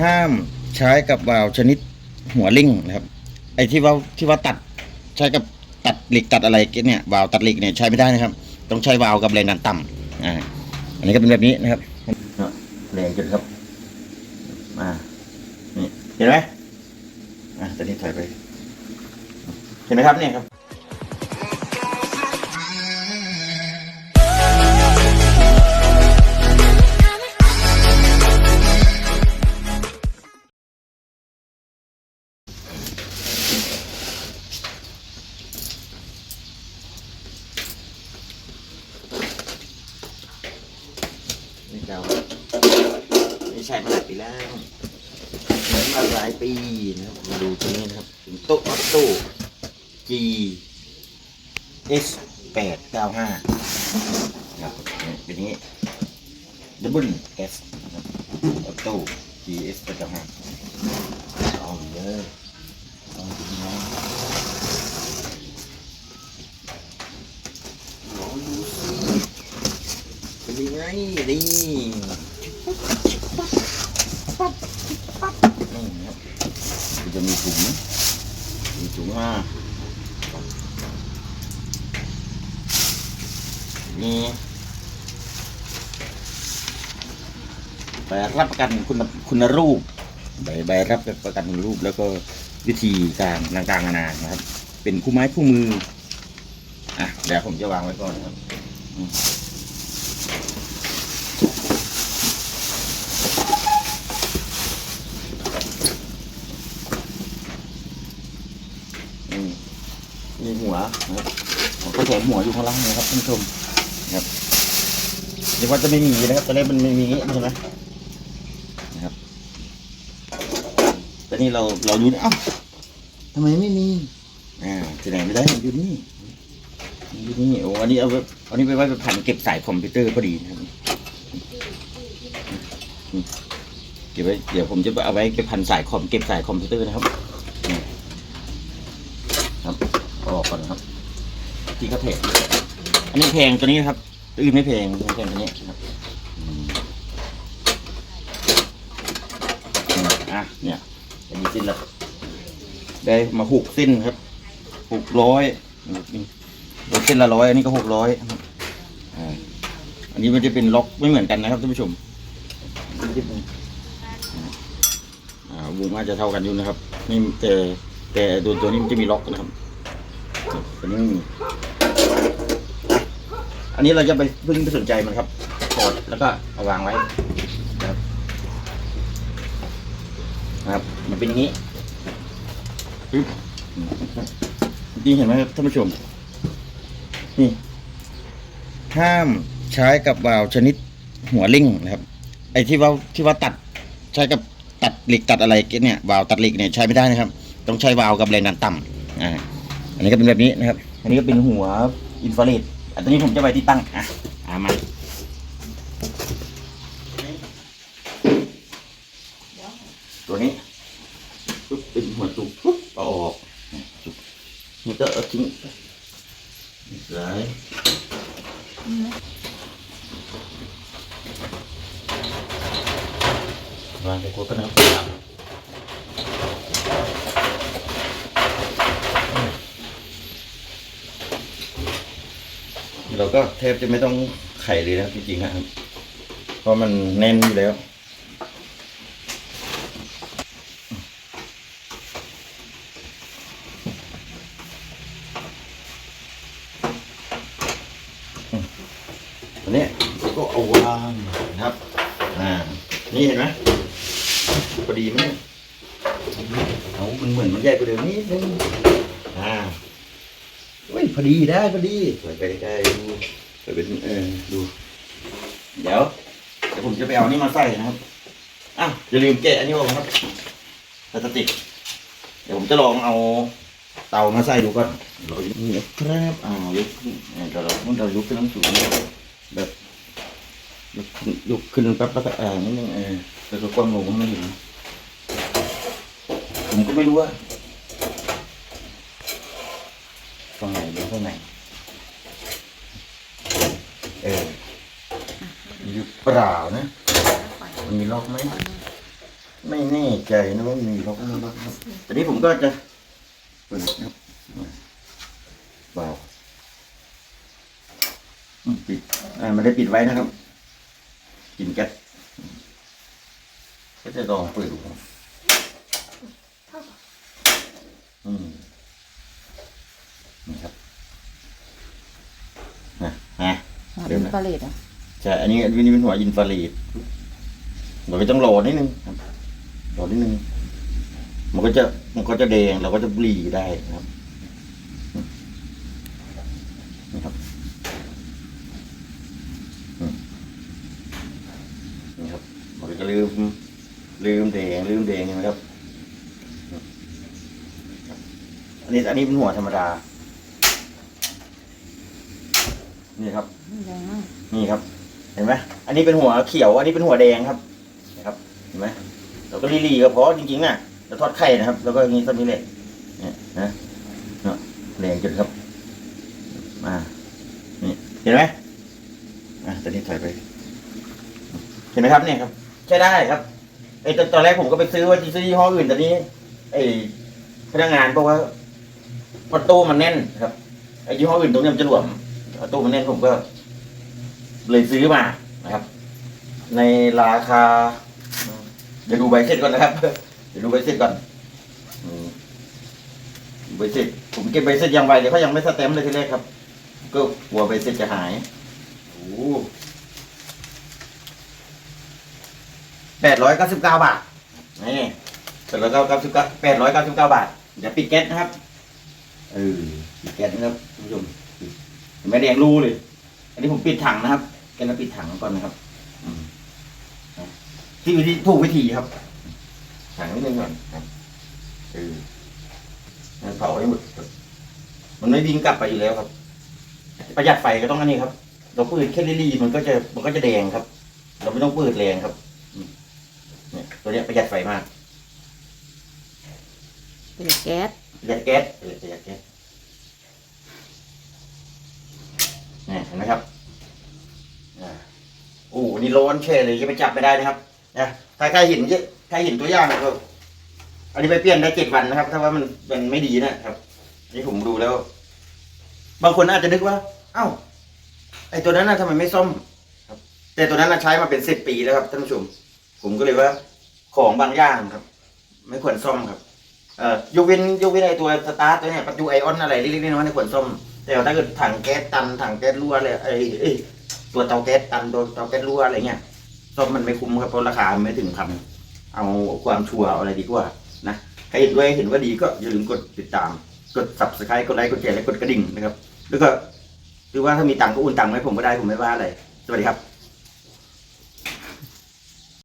ห้ามใช้กับวาล์วชนิดหัวลิงนะครับ ไอ้ที่ว่าที่ว่าตัดใช้กับตัดเหล็กตัดอะไรเนี่ยวาล์วตัดเหล็กเนี่ยใช้ไม่ได้นะครับ ต้องใช้วาล์วกับแรงดันต่ำอ่าอันนี้ก็เป็นแบบนี้นะครับแรงจนครับมานี่เห็นไหมอะตอนนี้ถอยไปเห็นไหมครับเนี่ยครับ แล้วเหมือนมาหลายปีนะครับ มาดูตัวนี้นะครับถึงโต๊ะออโต้ G S แปดเก้าห้าครับเนี่ยเป็นอย่างนี้ Double S นะครับออโต้ G S แปดเก้าห้าเอาเลยเอาดีนะลองดูสิเป็นยังไงดีนี่นะครับมัน จะมีถุงมีถุงมานี่ใบรับประกันคุณคุณรูปใบใบรับประกันคุณรูป แล้วก็วิธีการต่างๆนานานะครับ เป็นคู่ไม้คู่มืออะเดี๋ยวผมจะวางไว้ก่อนนะครับอืมอืม มีหัวนะครับก็แถมหัวอยู่ข้างล่างนะครับท่านผู้ชมนะครับเดี๋ยวว่าจะไม่มีนะครับตอนแรกมันไม่มีอย่างงี้ใช่ไหมนะครับแต่นี่เราเราดูนี่เอ้าทำไมไม่มีอ่าแสดงไม่ได้อยู่นี่นอยู่นี่โอ้อันนี้เอาไว้อันนี้ไปไว้ไปพันเก็บสายคอมพิวเตอร์พอดีนะครับเก็บไว้เดี๋ยวผมจะเอาไว้ไปพันสายคอมเก็บสายคอมพิวเตอร์นะครับเอาออกก่อนนะครับ ที่เขาแพงอันนี้แพงตัวนี้นะครับตัวอื่นไม่แพงแพงตัวนี้ครับอะเนี่ยอันนี้สิ้นละได้มาหกเส้นครับหกร้อยนี่เส้นละร้อยอันนี้ก็หกร้อยอันนี้มันจะเป็นล็อกไม่เหมือนกันนะครับท่านผู้ชมอ่าวงน่าจะเท่ากันอยู่นะครับนี่แต่แต่ตัวตัวนี้มันจะมีล็อกนะครับตัวนี้ อันนี้เราจะไปเพิ่งไปสนใจมันครับถอดแล้วก็เอาวางไว้ครับครับ มันเป็นอย่างนี้ปึ๊บจริงเห็นไหมครับท่านผู้ชม นี่ ห้ามใช้กับวาล์วชนิดหัวลิงนะครับ ไอ้ที่ว่าที่ว่าตัดใช้กับตัดเหล็กตัดอะไรเนี่ยวาล์วตัดเหล็กเนี่ยใช้ไม่ได้นะครับ ต้องใช้วาล์วกับแรงดันต่ำอ่าอันนี้ก็เป็นแบบนี้นะครับ อันนี้ก็เป็นหัวอินฟราเรดอันนี้ผมจะไว้ที่ตั้งอะอ่ามาตัวนี้ปุ๊บเป็นหัวจุกปุ๊บออกจุกนี่ก็เอาทิ้งสายวางไปกดกันนะครับ เราก็แทบจะไม่ต้องไข่เลยนะจริงๆนะครับเพราะมันแน่นอยู่แล้ว อันนี้ก็เอาวางนะครับ อ่า นี่เห็นไหมพอดีไหมเอามันเหมือนมันใหญ่กว่าเดิมนิดนึงอ่า พอดีได้พอดีสวยไปใกล้ๆดูสวยเป็นเออดู เดี๋ยวเดี๋ยวผมจะไปเอานี่มาใส่นะครับอะอย่าลืมแกะอันนี้ออกนะครับพลาสติก เดี๋ยวผมจะลองเอาเตามาใส่ดูก่อนเรานี่ครับอ่ายกขึ้นเออเดี๋ยวเรามันเรายกขึ้นทั้งสูงแบบยกขึ้นยกขึ้นแป๊บแล้วก็อ่านิดนึงเออแล้วก็ก้มลงให้มันเห็นผมก็ไม่รู้ว่า ตรงไหนหรือตรงไหน เออหรือเปล่านะ มันมีล็อกไหม ไม่แน่ใจนะว่ามีล็อกไหมล็อกแต่นี้ผมก็จะเปิดครับเบาปิด อ่า มันได้ปิดไว้นะครับกลินแก๊สก็จะลองเปิดดูครับอืมนี่ครับนะฮะหัวเดี๋อิยวนนะฟราเรดอะใช่ อันนี้อันนี้เป็นหัวอินฟราเรดเราก็ต้องรอนิดนึงครับรอนิดนึง มันก็จะมันก็จะแดงเราก็จะบลีได้นะครับนี่ครับอืมนี่ครับมันก็จะลืมลืมแดงลืมแดงเห็นไหมครับอืมอันนี้อันนี้เป็นหัวธรรมดา นี่ครับแรงมากนี่ครับ เห็นไหมอันนี้เป็นหัวเขียว อันนี้เป็นหัวแดงครับนะครับ เห็นไหมเราก็รีๆก็พอจริงๆน่ะเราทอดไข่นะครับ แล้วก็อย่างนี้สักนิดเลยเนี่ยนะเนาะแดงจุดครับมานี่เห็นไหมอะตอนนี้ถอยไป เห็นไหมครับเนี่ยครับ ใช้ได้ครับไอ้ตอนตอนแรกผมก็ไปซื้อว่าจะซื้อยี่ห้ออื่นแต่นี้ไอ้พนักงานบอกว่าประตูมันแน่นครับไอ้ยี่ห้ออื่นตรงเนี้ยมันจะหลวม ตู้มันแน่นผมก็ เลยซื้อมานะครับ ในราคา เดี๋ยวดูใบเสร็จก่อนนะครับ เดี๋ยวดูใบเสร็จก่อนใบเสร็จผมเก็บใบเสร็จยังไวเดี๋ยวเขายังไม่สแตมป์เลยทีแรกครับ ก็กลัวใบเสร็จจะหายโอ้แปดร้อยเก้าสิบเก้าบาทนี่แปดร้อยเก้าสิบเก้าแปดร้อยเก้าสิบเก้าบาท เดี๋ยวปิดแก๊สนะครับ เออปิดแก๊สนะครับคุณผู้ชม เห็นไหม่แดงรูเลย อันนี้ผมปิดถังนะครับแกนปิดถังก่อนนะครับอืมนะที่วิธีถูกวิธีครับ ถังนิดนึงก่อนครับเออแล้วเผาให้หมดครับมันไม่วิ่งกลับไปอยู่แล้วครับ ประหยัดไฟก็ต้องอันนี้ครับ เราเปิดแค่ลี่ๆมันก็จะมันก็จะแดงครับ เราไม่ต้องเปิดแรงครับอืมเนี่ยตัวเนี้ยประหยัดไฟมากเป็นแก๊สประหยัดแก๊สเออประหยัดแก๊สเนี่เห็นไหมครับอ่าโอ้โหนี่ร้อนแช่เลยจะไปจับไม่ได้นะครับนะถ้าใครเห็นเยอะใครเห็นตัวอย่างก็อันนี้ไปเปลี่ยนได้เจ็ดวันนะครับ ถ้าว่ามันมันไม่ดีนะครับนี่ผมดูแล้ว บางคนอาจจะนึกว่า เอ้า ไอตัวนั้นน่ะทำไมไม่ซ่อมครับ แต่ตัวนั้นน่ะใช้มาเป็นสิบปีแล้วครับท่านผู้ชม ผมก็เลยว่า ของบางอย่างครับ ไม่ควรซ่อมครับ เอ่อยกเว้นยกเว้นไอตัวสตาร์ทตัวเนี้ยประตูไอออนอะไรเล็กๆน้อยๆเนี่ควรซ่อม แต่ถ้าเกิดถังแก๊สตันถังแก๊สรั่วอะไรไอ้ไอ้ตัวเตาแก๊สตันโดนเตาแก๊สรั่วอะไรเงี้ยซ่อมมันไม่คุ้มครับเพราะราคาไม่ถึงพันเอาความชัวร์อะไรดีกว่านะใครเห็นด้วยเห็นว่าดีก็อย่าลืมกดติดตาม กด subscribe กดไลค์กดแชร์และกดกระดิ่งนะครับ แล้วก็หรือว่าถ้ามีตังค์ก็อุ่นตังค์ให้ผมก็ได้ผมไม่ว่าอะไรสวัสดีครับ